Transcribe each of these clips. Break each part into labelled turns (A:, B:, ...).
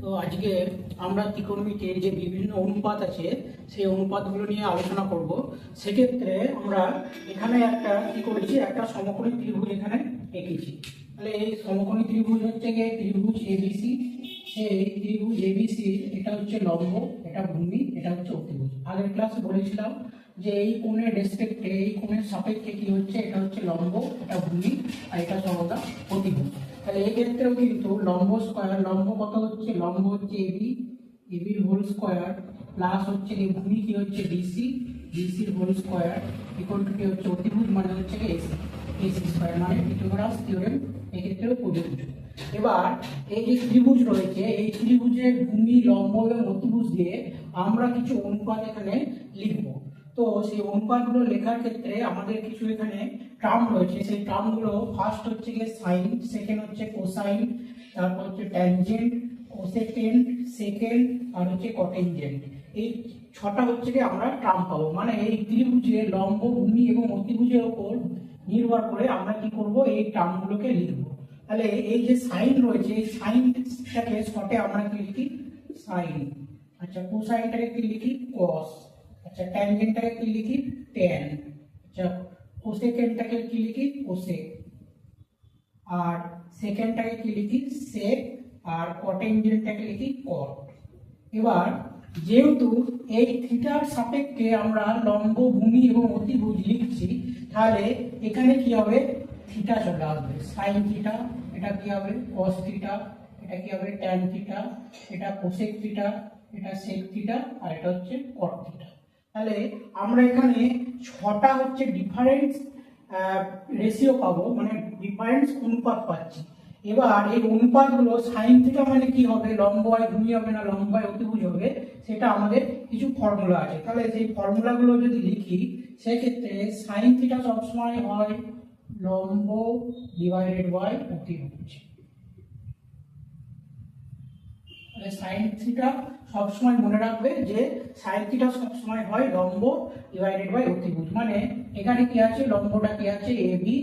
A: তো আজকে আমরা ত্রিকোণমিতির যে বিভিন্ন অনুপাত আছে, সেই অনুপাতগুলো নিয়ে আলোচনা করব। সেক্ষেত্রে আমরা এখানে একটা কি করেছি একটা সমকোণী ত্রিভুজ এখানে এঁকেছি। তাহলে এই সমকোণী ত্রিভুজ হচ্ছে গিয়ে ত্রিভুজ এবিসি। সেই ত্রিভুজ এবিসি, এটা হচ্ছে লম্ব, এটা ভূমি, এটা হচ্ছে অতিভুজ। আগের ক্লাসে বলেছিলাম যে এই কোণের রেসপেক্টে এই কোণের সাপেক্ষে কি হচ্ছে? এটা হচ্ছে লম্ব, এটা ভূমি, আর এটা সর্বদা অতিভুজ। তাহলে এই ক্ষেত্রেও কিন্তু লম্ব স্কয়ার লম্ব কত হচ্ছে? লম্ব হচ্ছে এবি এবির হোল স্কয়ার প্লাস হচ্ছে এই ভূমি কি হচ্ছে? ডিসি ডিসির হোল স্কয়ার ইকুয়াল টু কি হচ্ছে অতিভুজ মানে হচ্ছে কি এসি এসি স্কয়ার মানে পিথাগোরাস থিওরেম এক্ষেত্রেও প্রযোজ্য। এবার এই যে ত্রিভুজ রয়েছে, এই ত্রিভুজের ভূমি, লম্ব এবং অতিভুজ দিয়ে আমরা কিছু অনুপাত এখানে লিখব। তো সেই অনুপাতগুলো লেখার ক্ষেত্রে আমাদের কিছু এখানে টার্ম রয়েছে, সেই টার্মগুলো ফার্স্ট হচ্ছে গিয়ে সাইন সেকেন্ড হচ্ছে কোসাইন তারপর হচ্ছে ট্যানজেন্ট কোসেকেন্ড সেকেন্ড আর হচ্ছে কটেনজেন্ট এই ছটা হচ্ছে গিয়ে আমরা টার্ম পাবো। মানে এই ত্রিভুজের লম্ব, ভূমি এবং অতিভুজের ওপর নির্ভর করে আমরা কি করব? এই টার্মগুলোকে লিখব। তাহলে এই যে সাইন রয়েছে, এই সাইনটাকে শর্টে আমরা কি লিখি? সাইন আচ্ছা কোসাইনটাকে কি লিখি? কস আচ্ছা ট্যানজেন্টটাকে কি লিখি? ট্যান আচ্ছা কোসেকেন্ডটাকে কি লিখি? কোসেক আর সেকেন্ডটাকে কি লিখি? সেক আর কটেনজেন্টটাকে লিখি? কট এবার যেহেতু এই থিটার সাপেক্ষে আমরা লম্ব, ভূমি এবং অতিভুজ লিখছি, তাহলে এখানে কি হবে? থিটা চলে আসবে। সাইন থিটা, এটা কি হবে? কস থিটা, এটা কি হবে? ট্যান থিটা, এটা কোসেক থিটা, এটা সেক থিটা, আর এটা হচ্ছে কট থিটা। তাহলে আমরা এখানে ছটা হচ্ছে ডিফারেন্স রেশিও পাবো মানে ডিফারেন্স অনুপাত পাচ্ছি। এবার এই অনুপাতগুলো সাইন থিটা মানে কি হবে? লম্ব হয় ভূমি হবে না? লম্ব হয় অতিভুজ হবে? সেটা আমাদের কিছু ফর্মুলা আছে। তাহলে সেই ফর্মুলাগুলো যদি লিখি, সেক্ষেত্রে সাইন থিটা সবসময় হয় লম্ব ডিভাইডেড বাই অতিভুজ। তাহলে সাইন থিটা সবসময় মনে রাখবে যে সাইন থিটা সবসময় হয় লম্ব ডিভাইডেড বাই অতিভুজ। মানে এখানে কি আছে? লম্বটা কি আছে? এ বি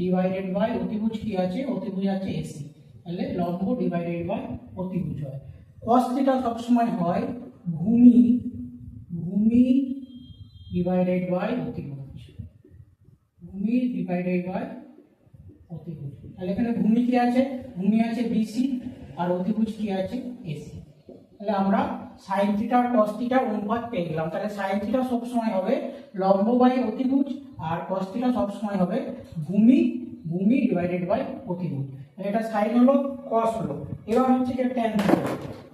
A: ডিভাইডেড বাই অতিভুজ কি আছে? অতিভুজ আছে এসি তাহলে লম্ব ডিভাইডেড বাই অতিভুজ হয়। কস থিটা সবসময় হয় ভূমি ভূমি ডিভাইডেড বাই অতিভুজ। ভূমি ডিভাইডেড বাই অতিভুজ। তাহলে এখানে ভূমি কি আছে? ভূমি আছে বিসি আর অতিভুজ কি আছে? এসি। তাহলে আমরা সাইন থিটা আর কস থিটার অনুপাত পেয়ে গেলাম। তাহলে সাইন থিটা সবসময় হবে লম্ব বাই অতিভুজ আর কস থিটা সবসময় হবে ভূমি ভূমি ডিভাইডেড বাই অতিভুজ তাহলে এটা সাইন হলো কস হলো। এবার হচ্ছে কি ট্যান থিটা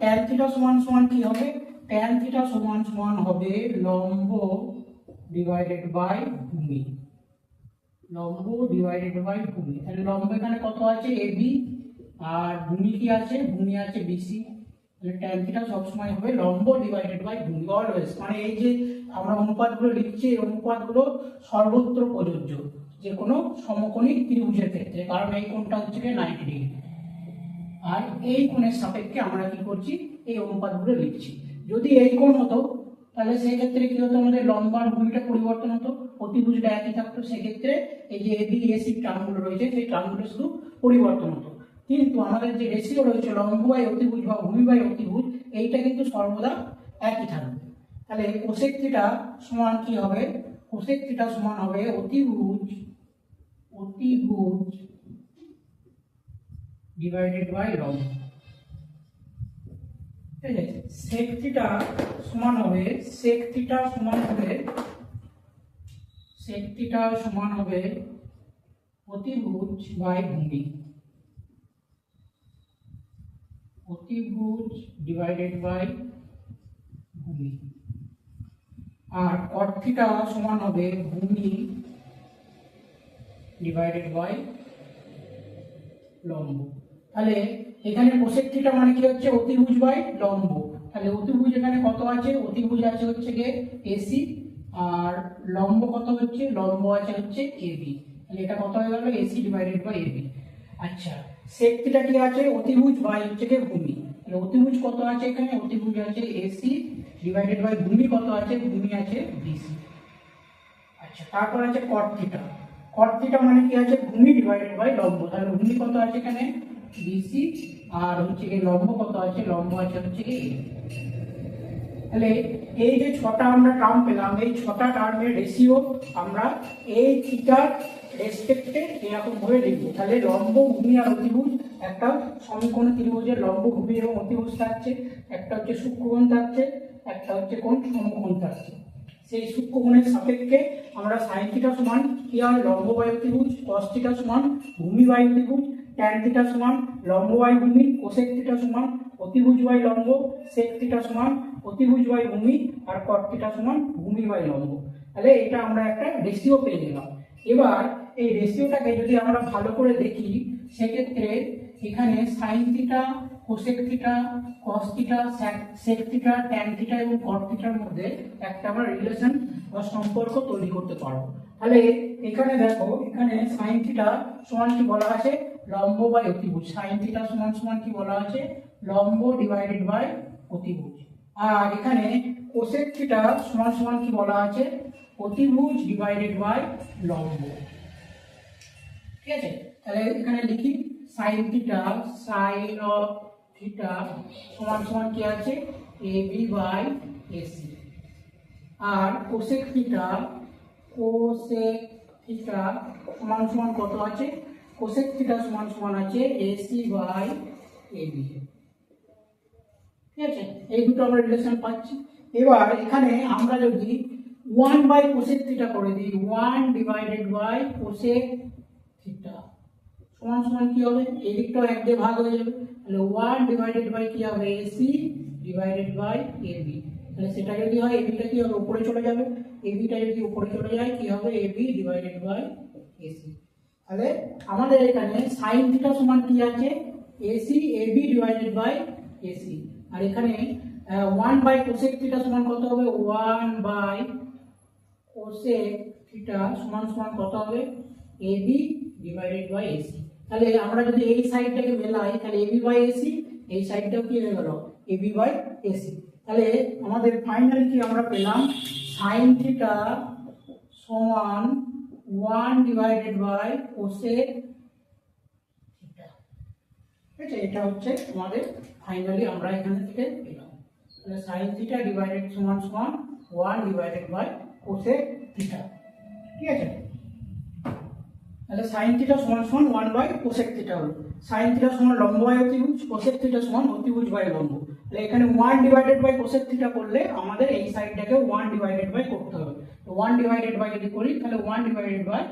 A: ট্যান থিটা সমান সমান কি হবে? ট্যান থিটা সমান সমান হবে লম্ব ডিভাইডেড বাই ভূমি। লম্ব ডিভাইডেড বাই ভূমি। তাহলে লম্ব এখানে কত আছে? এবি আর ভূমি কি আছে? ভূমি আছে বিসি থিটা সবসময় হবে লম্ব ডিভাইডেড বাই ভূমি অলওয়েজ মানে এই যে আমরা অনুপাতগুলো লিখছি, এই অনুপাতগুলো সর্বত্র প্রযোজ্য। যে কোনো সমকোণী ত্রিভুজের ক্ষেত্রে, কারণ এই কোণটা হচ্ছে গিয়ে নাইনটি ডিগ্রি আর এই কোণের সাপেক্ষে আমরা কি করছি? এই অনুপাতগুলো লিখছি। যদি এই কোণ হতো, তাহলে সেই ক্ষেত্রে কি হতো? আমাদের লম্বার ভূমিটা পরিবর্তন হতো। অতিভুজটা একই থাকতো। সেক্ষেত্রে এই যে এবি এসি টার্মগুলো রয়েছে, সেই টার্মগুলো শুধু পরিবর্তন হতো। কিন্তু আমাদের যে রেশিও রয়েছে লম্ব বাই অতিভুজ বা ভূমি বাই অতিভুজ, এইটা কিন্তু সর্বদা একই থাকবে। তাহলে থিটা সমান কি হবে? থিটা সমান হবে অতিভুজ অতিভুজ ডিভাইডেড বাই লম্ব। ঠিক আছে? সমান হবে সেক সমান হবে সেক থিটা সমান হবে অতিভুজ বাই ভূমি। অতিভুজ ডিভাইডেড বাই ভূমি। আর কট সমান হবে ভূমি ডিভাইডেড বাই লম্ব। তাহলে এখানে থিটা মানে কি হচ্ছে? অতিভুজ বাই লম্ব। তাহলে অতিভুজ এখানে কত আছে? অতিভুজ আছে হচ্ছে গিয়ে এসি আর লম্ব কত হচ্ছে? লম্ব আছে হচ্ছে এবি তাহলে এটা কত হয়ে গেল? এসি ডিভাইডেড বাই এবি আচ্ছা সেক থিটা কি আছে অতিভুজ বাই হচ্ছে গিয়ে ভূমি। অতিভুজ কত আছে এখানে? অতিভুজ আছে এসি ডিভাইডেড বাই ভূমি কত আছে? ভূমি আছে বিসি আচ্ছা তারপর আছে কট থিটা মানে কি আছে? ভূমি ডিভাইডেড বাই লম্ব। তাহলে ভূমি কত আছে এখানে? বিসি আর হচ্ছে কি লম্ব কত আছে? লম্ব আছে হচ্ছে কি। তাহলে এই যে ছটা আমরা টার্ম পেলাম, এই ছটা টার্মের রেশিও আমরা এই থিটার রেসপেক্টে এরকম ভাবে লিখব। তাহলে লম্ব ভূমি আর অতিভুজ, একটা সমীকোণ ত্রিভুজের লম্ব ভূমি এবং অতিভুজ থাকছে, একটা হচ্ছে সূক্ষ্মকোণ থাকছে, একটা হচ্ছে কোণ সমকোণ থাকছে। সেই সূক্ষ্মকোণের সাপেক্ষে আমরা সাইন থিটা সমান কি হয় লম্ব বাই অতিভুজ কস থিটা সমান ভূমি বাই অতিভুজ ট্যান থিটা সমান লম্ব বাই ভূমি কোসেক থিটা সমান অতিভুজ বাই লম্ব সেক থিটা সমান অতিভুজ বাই ভূমি আর কট সমান ভূমি বাই লম্ব। তাহলে এটা আমরা একটা রেশিও পেয়ে গেলাম। এবার এই রেশিওটাকে যদি আমরা ভালো করে দেখি, সেক্ষেত্রে এখানে sine theta cosec theta cos theta sec theta tan theta এবং কট থিটার মধ্যে একটা আমরা রিলেশন বা সম্পর্ক তৈরি করতে পারব। তাহলে এখানে দেখো, এখানে সাইন থিটা সমান কি বলা আছে? লম্ব বাই অতিভুজ। সাইন থিটা সমান সমান কি বলা আছে? লম্ব ডিভাইডেড বাই অতিভুজ। আর এখানে কোসেক থিটা সমান সমান কি বলা আছে? অতিভুজ ডিভাইডেড বাই লম্ব। ঠিক আছে? তাহলে এখানে লিখি sine theta sine of theta সমান সমান কি আছে? A B by A C cosec theta cosec theta সমান সমান কত আছে? কোসেক থিটা সমান সমান আছে এসি বাই এবি ঠিক আছে? এই দুটো আমরা রিলেশন পাচ্ছি। এবার এখানে আমরা যদি ওয়ান বাই কোসেক থিটা করে দিই one divided by cosec theta সমান সমান কি হবে? এই দিকটাও এক দিয়ে ভাগ হয়ে যাবে। তাহলে ওয়ান ডিভাইডেড বাই কি হবে? এসি ডিভাইডেড বাই এবি তাহলে সেটা যদি হয়? এবিটা কি হবে? উপরে চলে যাবে। এবিটা যদি উপরে চলে যায়, কি হবে? এবি ডিভাইডেড বাই এসি তাহলে আমাদের এখানে সাইন থিটা সমান কি আছে? AC AB divided by AC আর এখানে ওয়ান বাই কোসেক থিটা সমান কত হবে? ওয়ান বাই কোসেক থিটা সমান সমান কত হবে? এবি ডিভাইডেড বাই এসি তাহলে আমরা যদি এই সাইডটাকে মেলাই, তাহলে এবি বাই এসি এই সাইডটাও কি হয়ে গেল? এবি বাই এসি তাহলে আমাদের ফাইনালি কি আমরা পেলাম? সাইন থিটা সমান ওয়ান ডিভাইডেড বাই কোসেক আছে, এটা হচ্ছে আমাদের ফাইনালি আমরা এখান থেকে পেলাম। তাহলে সাইন থিটা ডিভাইডেড সমান সমান one divided by cosec theta ঠিক আছে? তাহলে সাইন থিটা সমান সমান ওয়ান বাই কোসেক থিটা হলো। সাইন থিটা সমান লম্ব বাই অতিভুজ কোসেক থিটা সমান অতিভুজ বাই লম্ব। তাহলে এখানে one divided by cosec theta করলে আমাদের এই সাইডটাকে ওয়ান ডিভাইডেড বাই করতে হবে। ওয়ান ডিভাইডেড বাই যদি করি, তাহলে one divided by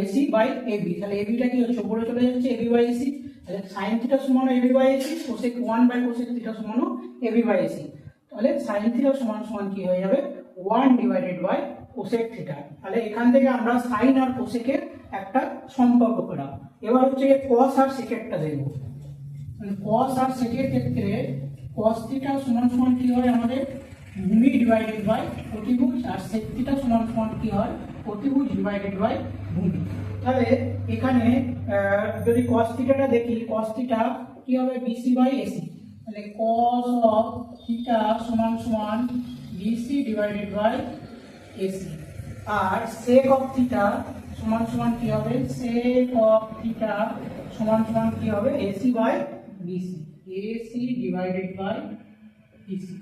A: AC by AB তাহলে এবিটা কি হচ্ছে? উপরে চলে যাচ্ছে এবি বাই এসি তাহলে সাইন থিটা সমান AB by AC cosec one by cosec theta সমানও AB by AC তাহলে সাইন থিটা সমান সমান কি হয়ে যাবে? One divided by cosec theta তাহলে এখান থেকে আমরা সাইন আর কোসেকের একটা সম্পর্ক পেলাম। এবার হচ্ছে কস আর সেকেরটা দেখব। কস আর সেকের ক্ষেত্রে কস থিটা সমান সমান কি হয় আমাদের? ভূমি ডিভাইডেড বাই প্রতিভুজ আর সেক থিটা সমান সমান কি হয়? প্রতিভুজ ডিভাইডেড বাই ভূমি। তাহলে এখানে যদি কস থিটাটা দেখি কস থিটা কি হবে? বিসি বাই এসি তাহলে কস অফ থিটা সমান সমান বিসি ডিভাইডেড বাই এসি আর সেক অফ থিটা সমান সমান কি হবে? সেক অফ থিটা সমান সমান কি হবে? AC by BC AC divided by BC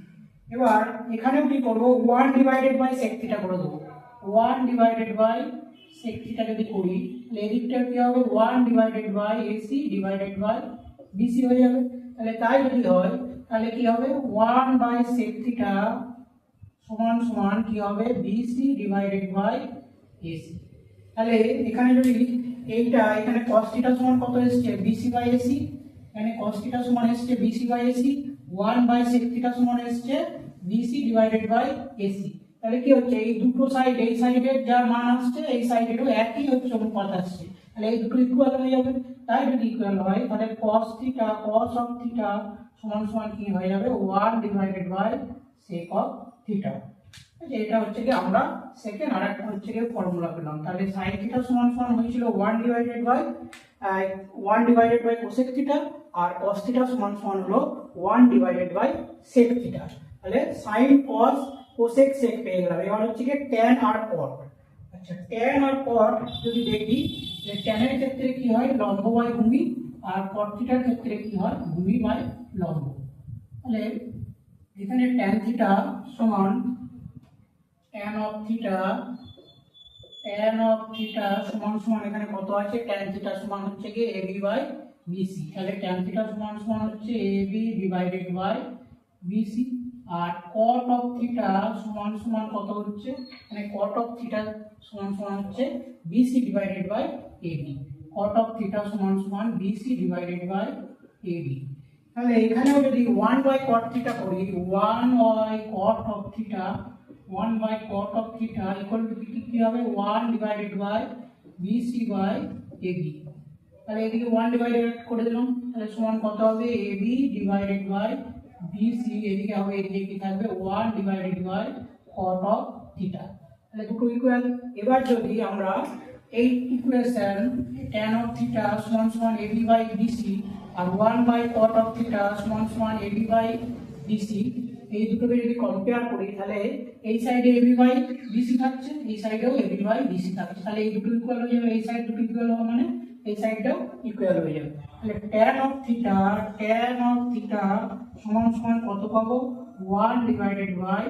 A: এবার এখানেও কি করব? One divided by sec theta করে দেবো। One divided by sec theta যদি করি এদিকটা কি হবে? One divided by AC divided by BC হয়ে যাবে। তাহলে তাই যদি হয়, তাহলে কি হবে? ওয়ান বাই সেক থিটা সমান সমান কি হবে? বিসি ডিভাইডেড বাই এসি তাহলে এখানে যদি এইটা, এখানে cos থিটা সমান কত এসছে? বিসি বাই এসি এখানে cos সমান এসছে BC by AC one by theta সমান এসছে বিসি ডিভাইডেড বাই এসি তাহলে কি হচ্ছে? এই দুটো সাইড এই সাইডের যা মান আসছে, এই সাইডেরও একই হচ্ছে অনুপাত আসছে। তাহলে এই দুটো ইকুয়াল হয়ে যাবে। তাই যদি ইকুয়াল হয়, তাহলে cos theta cos of theta সমান সমান কি হয়ে যাবে? One divided by sec of theta এটা হচ্ছে কি আমরা সেকেন্ড আর একটা হচ্ছে কি ফর্মুলা পেলাম। তাহলে সাইন থিটা সমান সমান হয়েছিল one divided by one divided by cosec theta R cos theta সমান সমান হলো one divided by sec theta তাহলে সাইন কস কোসেক সেক পেয়ে গেলাম। এবার হচ্ছে কি ট্যান আর কট আচ্ছা ট্যান আর কট যদি দেখি, যে ট্যানের ক্ষেত্রে কি হয়? লম্ব বাই ভূমি, আর কট থিটার ক্ষেত্রে কি হয়? ভূমি বাই লম্ব। তাহলে এখানে ট্যান থিটা সমান tan of theta tan of theta সমান সমান এখানে কত আছে? ট্যান থিটা সমান হচ্ছে কি এ বি বাই বিসি তাহলে ট্যান থিটা সমান সমান হচ্ছে A B divided by BC R cot of theta সমান সমান কত হচ্ছে? মানে কট অফ থিটা সমান সমান হচ্ছে BC divided by A B cot of theta সমান সমান BC divided by A B তাহলে এখানেও যদি ওয়ান বাই কট থিটা করি one by cot of theta one by cot of theta equal to কি কি হবে? One divided by BC by AB তাহলে এদিকে ওয়ান ডিভাইডেড করে দিলাম, তাহলে সমান কত হবে? এবি ডিভাইডেড বাই বিসি এদিকে হবে এদিকে কি থাকবে? One divided by cot of theta তাহলে দুটো ইকুয়াল এবার যদি আমরা এই ইকুয়েশন tan অফ থিটা সমান সমান AB by BC R one by cot of theta সমান সমান এবি বাই বিসি এই দুটোকে যদি কম্পেয়ার করি, তাহলে এই সাইডে এবি বাই বিসি থাকছে, এই সাইডেও এবি বাই বিসি থাকছে। তাহলে এই দুটো ইকুয়াল হয়ে যাবে, এই সাইড দুটো ইকুয়াল হবে মানে এই সাইডটাও ইকুয়াল হয়ে যাবে। তাহলে tan of theta tan of theta সমান সমান কত পাবো? One divided by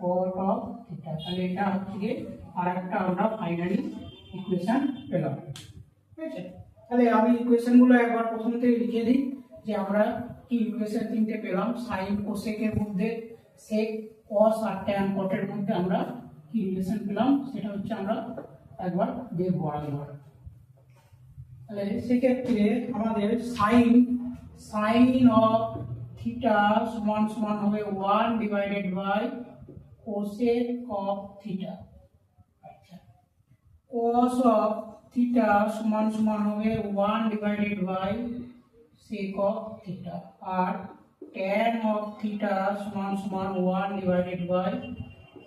A: cot of theta তাহলে এটা হচ্ছে আর একটা আমরা ফাইনালি ইকুয়েশন পেলাম। ঠিক আছে? তাহলে আমি ইকুয়েশনগুলো একবার প্রথম থেকে লিখে দিই যে আমরা কি ইকুয়েশন তিনটে পেলাম? সাইন কোসেকের মধ্যে সেক কস আর ট্যান কটের মধ্যে আমরা কি রিলেশন পেলাম? সেটা হচ্ছে আমরা একবার দেখব আরেকবার তাহলে সেক্ষেত্রে আমাদের সাইন সাইন অফ থিটা সমান সমান হবে one divided by cosec of theta আচ্ছা। cos of theta সমান সমান হবে 1 divided by sec of theta আর tan of theta সমান সমান 1 divided by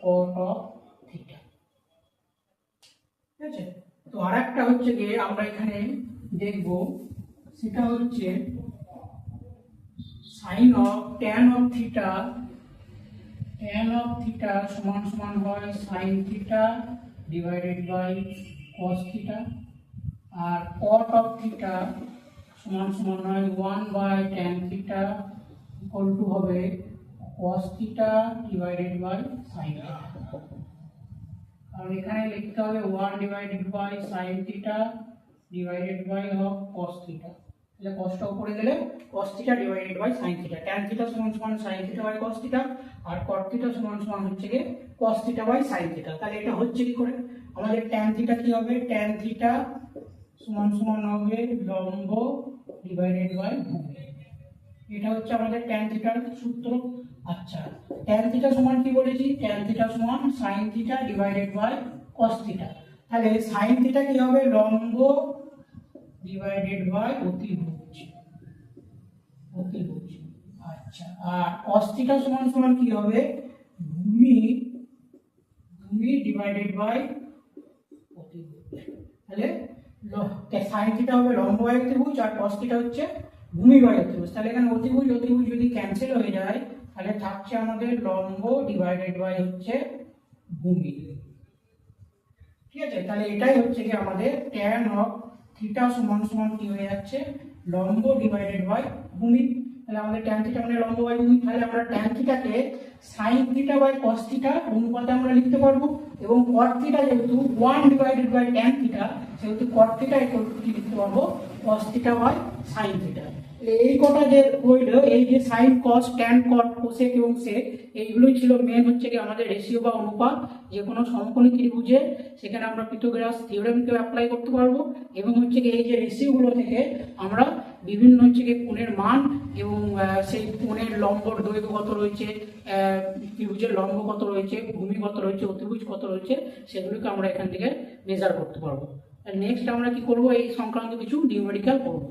A: cot of theta ঠিক আছে? তো আরেকটা হচ্ছে যে আমরা এখানে দেখব, সেটা হচ্ছে sine of tan of theta tan of theta সমান সমান হয় sine theta divided by cos theta R cot of theta সমান সমান হয় one by tan theta equal to হবে cos theta divided by sine theta আর এখানে লিখতে হবে one divided by sine theta divided by of cos theta তাহলে cosটা উপরে গেলে cos theta divided by sin theta tan theta সমান সমান sin theta by cos theta R cot theta সমান সমান হচ্ছে কি cos theta by sin theta তাহলে এটা হচ্ছে কি করে আমাদের tan theta কি হবে tan theta সমান সমান হবে লম্ব ডিভাইডেড বাই ভূমি এটা হচ্ছে আমাদের tan থিটার সূত্র আচ্ছা tan থিটা সমান কি বলেছি tan থিটা সমান sin theta divided by cos theta তাহলে sin থিটা কি হবে? লম্ব ডিভাইডেড বাই অতিভুজ অতিভুজ আচ্ছা আর cos থিটা সমান সমান কি হবে? ভূমি ভূমি ডিভাইডেড বাই অতিভুজ তাহলে সাইন থিটা হবে লম্ব বাই অতিভুজ আর cos থিটা হচ্ছে ভূমি বাই অতিভুজ তাহলে এখানে অতিভুজ অতিভুজ যদি ক্যান্সেল হয়ে যায়, তাহলে থাকছে আমাদের লম্ব ডিভাইডেড বাই হচ্ছে ভূমি। ঠিক আছে? তাহলে এটাই হচ্ছে কি আমাদের ট্যান অফ থিটা সমান সমান কি হয়ে যাচ্ছে? লম্ব ডিভাইডেড বাই ভূমি। তাহলে আমাদের ট্যান থিটা মানে লম্ব বাই ভূমি। তাহলে আমরা tan থিটাকে sine theta by cos theta অনুপাতে আমরা লিখতে পারব। এবং কট থিটা যেহেতু one divided by tan theta সেহেতু কট থিটা ইকুয়াল টু কি লিখতে পারব? Cos theta by sine theta এই কটা যে হইল, এই যে sine cos tan cot cosec এবং সেক এইগুলোই ছিল মেন হচ্ছে কি আমাদের রেশিও বা অনুপাত। যে কোনো সমকোণী ত্রিভুজে সেখানে আমরা পিথাগোরাস থিওরেমকে অ্যাপ্লাই করতে পারব এবং হচ্ছে কি এই যে রেশিওগুলো থেকে আমরা বিভিন্ন হচ্ছে কি কোণের মান এবং সেই কোণের লম্বর দৈর্ঘ্য কত রয়েছে ত্রিভুজের লম্ব কত রয়েছে, ভূমি কত রয়েছে, অতিভুজ কত রয়েছে, সেগুলোকে আমরা এখান থেকে মেজার করতে পারব। নেক্সট আমরা কি করব? এই সংক্রান্ত কিছু নিউমেরিক্যাল করব।